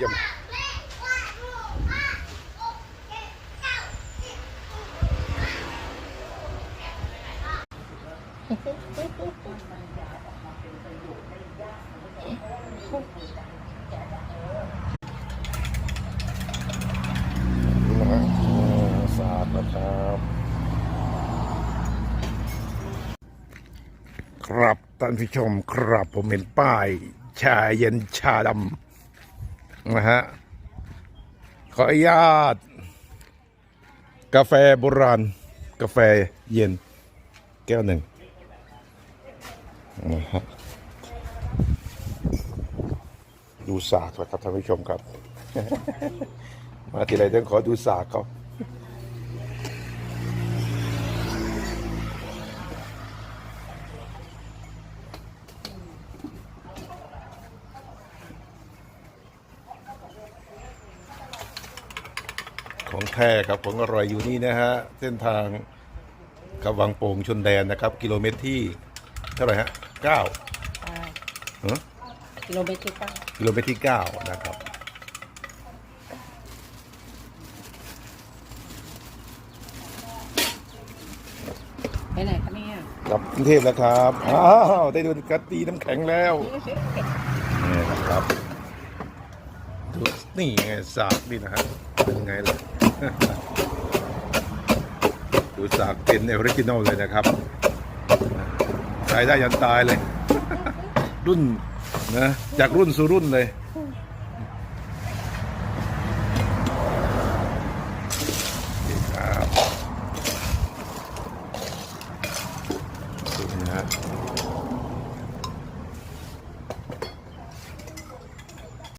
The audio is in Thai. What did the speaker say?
ยี่ยมครับท่านผู้ชมครับผมเห็นป้าย ชายเย็นชาดำ นะฮะ ขออนุญาต กาแฟโบราณ กาแฟเย็น แก้วหนึ่งนะฮะดูสากนะครับท่านผู้ชมครับ มาทีไรต้องขอดูสากเขา ของแท้ครับของอร่อยอยู่นี่นะฮะเส้นทางกับวังโป่งชนแดนนะครับ กิโลเมตรที่เท่าไหร่ฮะเก้าใช่ฮะกิโลเมตรที่เก้ากิโลเมตรที่เก้านะครับ ไปไหนคะเนี่ยกลับกรุงเทพแล้วครับอ้าวได้ดูกระตีน้ำแข็งแล้วนี่นะครับดูนี่ไงสากนี่นะฮะเป็นไงล่ะ ดูสากเป็นออริจินอลเลยนะครับ ใช้ได้ยันตายเลย รุ่นนะจากรุ่นสู่รุ่นเลยครับนี่นะฮะ